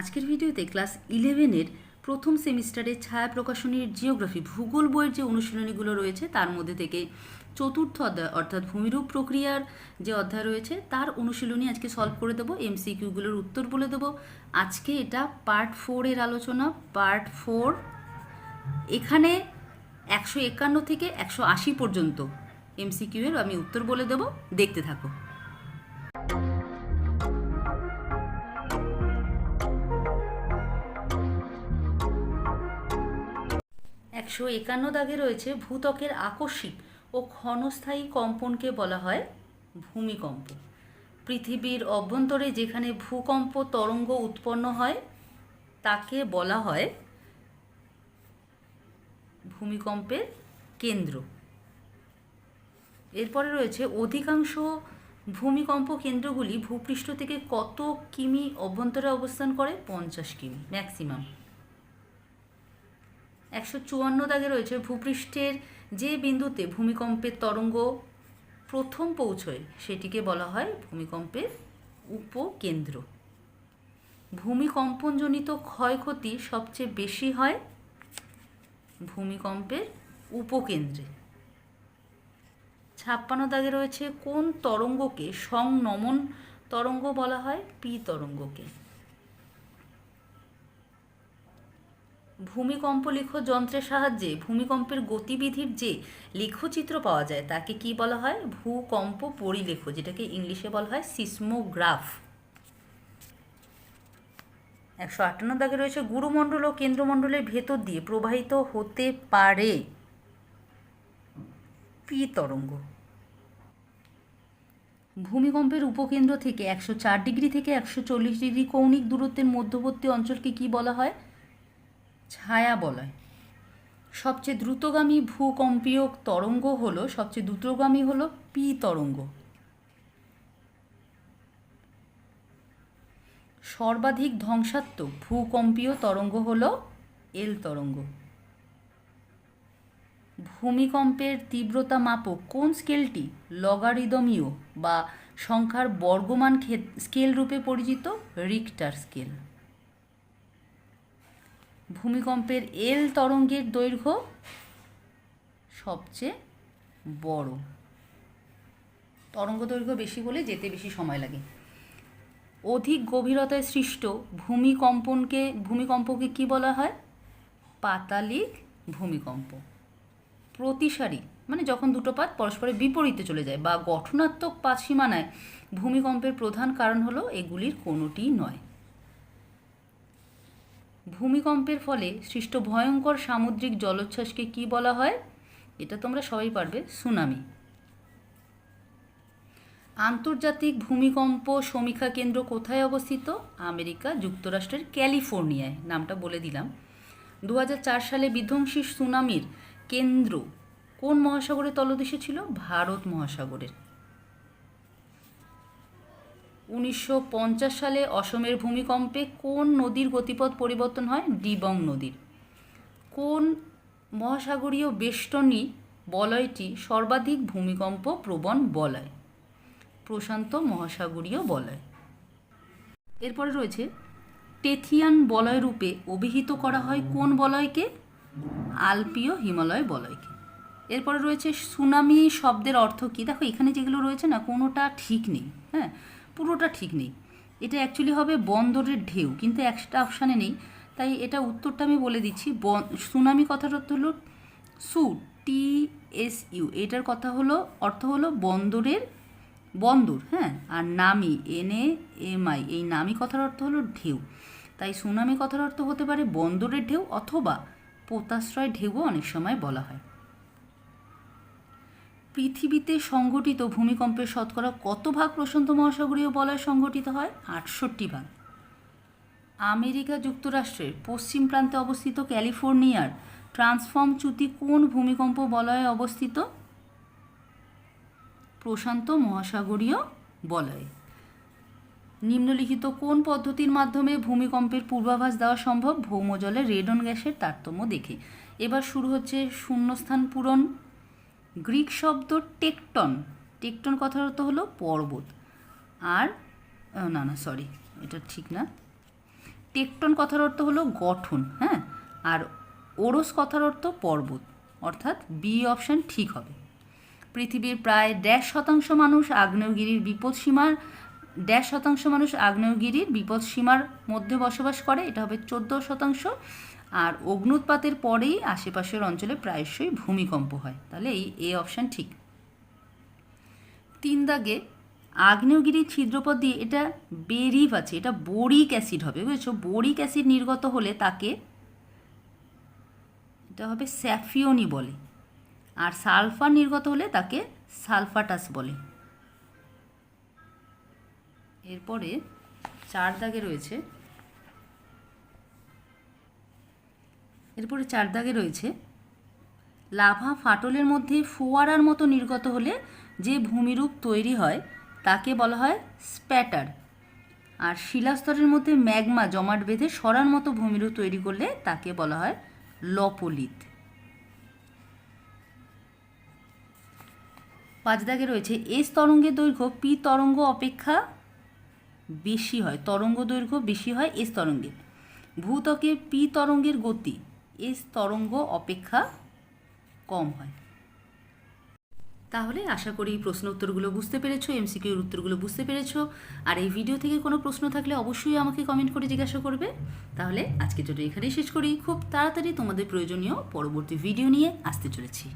আজকের ভিডিওতে ক্লাস ইলেভেনের প্রথম সেমিস্টারের ছায়া প্রকাশনীর জিওগ্রাফি ভূগোল বইয়ের যে অনুশীলনীগুলো রয়েছে, তার মধ্যে থেকে চতুর্থ অধ্যায় অর্থাৎ ভূমিরূপ প্রক্রিয়ার যে অধ্যায় রয়েছে, তার অনুশীলনী আজকে সলভ করে দেবো এমসিকিউগুলোর উত্তর বলে দেবো। আজকে এটা পার্ট ফোরের আলোচনা পার্ট ফোর এখানে একশো একান্ন থেকে একশো আশি পর্যন্ত এমসিকিউ এর আমি উত্তর বলে দেবো। দেখতে থাকো। একশো একান্ন দাগে রয়েছে ভূত্বকের আকস্মিক ও ক্ষণস্থায়ী কম্পনকে বলা হয় ভূমিকম্প। পৃথিবীর অভ্যন্তরে যেখানে ভূকম্প তরঙ্গ উৎপন্ন হয়, তাকে বলা হয় ভূমিকম্পের কেন্দ্র। এরপরে রয়েছে, অধিকাংশ ভূমিকম্প কেন্দ্রগুলি ভূপৃষ্ঠ থেকে কত কিমি অভ্যন্তরে অবস্থান করে? পঞ্চাশ কিমি ম্যাক্সিমাম একশো চুয়ান্ন দাগে রয়েছে ভূপৃষ্ঠের যে বিন্দুতে ভূমিকম্পের তরঙ্গ প্রথম পৌঁছয়, সেটিকে বলা হয় ভূমিকম্পের উপকেন্দ্র। ভূমিকম্পনজনিত ক্ষয়ক্ষতি সবচেয়ে বেশি হয় ভূমিকম্পের উপকেন্দ্রে। ছাপ্পান্ন দাগে রয়েছে কোন তরঙ্গকে সংনমন তরঙ্গ বলা হয়? পি তরঙ্গকে। ভূমিকম্প লিখ যন্ত্রের সাহায্যে ভূমিকম্পের গতিবিধির যে লেখচিত্র পাওয়া যায়, তাকে কি বলা হয়? ভূকম্প পরিলেখ, যেটাকে ইংলিশে বলা হয় সিসমোগ্রাফ। একশো আটান্ন দাগে রয়েছে, গুরুমণ্ডল ও কেন্দ্রমণ্ডলের ভেতর দিয়ে প্রবাহিত হতে পারে পি তরঙ্গ। ভূমিকম্পের উপকেন্দ্র থেকে একশো চার ডিগ্রি থেকে একশো চল্লিশ ডিগ্রি কৌণিক দূরত্বের মধ্যবর্তী অঞ্চলকে কি বলা হয়? ছায়া বলয়। সবচেয়ে দ্রুতগামী ভূকম্পীয় তরঙ্গ হলো, সবচেয়ে দ্রুতগামী হলো পি তরঙ্গ। সর্বাধিক ধ্বংসাত্মক ভূকম্পীয় তরঙ্গ হলো এল তরঙ্গ। ভূমিকম্পের তীব্রতা মাপক কোন স্কেলটি? লগারিদমীয় বা সংখ্যার বর্গমান স্কেল রূপে পরিচিত? Richter scale. ভূমিকম্পের এল তরঙ্গের দৈর্ঘ্য সবচেয়ে বড়। তরঙ্গ দৈর্ঘ্য বেশি হলে যেতে বেশি সময় লাগে। অধিক গভীরতায় সৃষ্ট ভূমিকম্পনকে, ভূমিকম্পকে কি বলা হয়? পাতালিক ভূমিকম্প। প্রতিসারী মানে যখন দুটো পাত পরস্পরের বিপরীতে চলে যায় বা গঠনাত্মক পাত সীমানায় ভূমিকম্পের প্রধান কারণ হলো এগুলির কোনোটিই নয়। ভূমিকম্পের ফলে সৃষ্ট ভয়ঙ্কর সামুদ্রিক জলোচ্ছ্বাসকে কি বলা হয়? এটা তোমরা সবাই পারবে, সুনামি। আন্তর্জাতিক ভূমিকম্প সমীক্ষা কেন্দ্র কোথায় অবস্থিত? আমেরিকা, যুক্তরাষ্ট্রের ক্যালিফোর্নিয়ায়, নামটা বলে দিলাম। দু হাজার চার সালে বিধ্বংসী সুনামির কেন্দ্র কোন মহাসাগরের তলদেশে ছিল? ভারত মহাসাগরের। উনিশশো পঞ্চাশ সালে অসমের ভূমিকম্পে কোন নদীর গতিপথ পরিবর্তন হয়? ডিবং নদীর। কোন মহাসাগরীয় বেষ্টনী বলয়টি সর্বাধিক ভূমিকম্প প্রবণ বলয়? প্রশান্ত মহাসাগরীয় বলয়। এরপরে রয়েছে, টেথিয়ান বলয় রূপে অভিহিত করা হয় কোন বলয়কে? আলপীয় হিমালয় বলয়কে। এরপরে রয়েছে, সুনামি শব্দের অর্থ কী? দেখো, এখানে যেগুলো রয়েছে না, কোনোটা ঠিক নেই হ্যাঁ? পুরোটা ঠিক নেই। এটা অ্যাকচুয়ালি হবে বন্দরের ঢেউ, কিন্তু একটা অপশানে নেই। তাই এটা উত্তরটা আমি বলে দিচ্ছি। সুনামি কথার অর্থ হলো সু টি এস ইউ এটার কথা হলো, অর্থ হলো বন্দরের বন্দর হ্যাঁ? আর নামি এন এ এম আই এই নামি কথার অর্থ হলো ঢেউ। তাই সুনামি কথার অর্থ হতে পারে বন্দরের ঢেউ অথবা পোতাশ্রয় ঢেউও অনেক সময় বলা হয়। পৃথিবীতে সংঘটিত ভূমিকম্পের শতকরা কত ভাগ প্রশান্ত মহাসাগরীয় বলয় সংঘটিত হয়? আটষট্টি ভাগ। আমেরিকা যুক্তরাষ্ট্রের পশ্চিম প্রান্তে অবস্থিত ক্যালিফোর্নিয়ার ট্রান্সফর্ম চ্যুতি কোন ভূমিকম্প বলয়ে অবস্থিত? প্রশান্ত মহাসাগরীয় বলয়ে। নিম্নলিখিত কোন পদ্ধতির মাধ্যমে ভূমিকম্পের পূর্বাভাস দেওয়া সম্ভব? ভৌমজলে রেডন গ্যাসের তারতম্য দেখে। এবার শুরু হচ্ছে শূন্যস্থান পূরণ। গ্রিক শব্দ টেকটন। টেকটন কথার অর্থ হলো পর্বত। আর না না সরি এটা ঠিক না। টেকটন কথার অর্থ হলো গঠন হ্যাঁ? আর ওরস কথার অর্থ পর্বত, অর্থাৎ বি অপশান ঠিক হবে। পৃথিবীর প্রায় দেড় শতাংশ মানুষ আগ্নেয়গিরির বিপদসীমার দেড় শতাংশ মানুষ আগ্নেয়গিরির বিপদসীমার মধ্যে বসবাস করে, এটা হবে চোদ্দ শতাংশ। আর অগ্নুৎপাতের পরেই আশেপাশের অঞ্চলে প্রায়শই ভূমিকম্প হয়। তাহলে এই এ অপশান ঠিক। তিন দাগে আগ্নেয়গিরির ছিদ্রপথ দিয়ে এটা বেরিভ আছে, এটা বোরিক অ্যাসিড হবে, বুঝেছ? বোরিক অ্যাসিড নির্গত হলে তাকে এটা হবে স্যাফিওনি বলে। আর সালফার নির্গত হলে তাকে সালফাটাস বলে। এরপরে চার দাগে রয়েছে এরপরে চার দাগে রয়েছে। লাভা ফাটলের মধ্যে ফোয়ারার মতো নির্গত হলে যে ভূমিরূপ তৈরি হয়, তাকে বলা হয় স্প্যাটার। আর শিলাস্তরের মধ্যে ম্যাগমা জমাট বেঁধে সরার মতো ভূমিরূপ তৈরি করলে তাকে বলা হয় লপলিত। পাঁচ দাগে রয়েছে, এস তরঙ্গের দৈর্ঘ্য পি তরঙ্গ অপেক্ষা বেশি হয়, তরঙ্গ দৈর্ঘ্য বেশি হয় এস তরঙ্গের। ভূতকে পি তরঙ্গের গতি এস তরঙ্গ অপেক্ষা কম হয়। তাহলে আশা করি প্রশ্ন উত্তরগুলো বুঝতে পেরেছ এমসিকিউর উত্তরগুলো বুঝতে পেরেছ। আর এই ভিডিও থেকে কোনো প্রশ্ন থাকলে অবশ্যই আমাকে কমেন্ট করে জিজ্ঞাসা করবে। তাহলে আজকে জন্য এখানেই শেষ করি। খুব তাড়াতাড়ি তোমাদের প্রয়োজনীয় পরবর্তী ভিডিও নিয়ে আসতে চলেছি।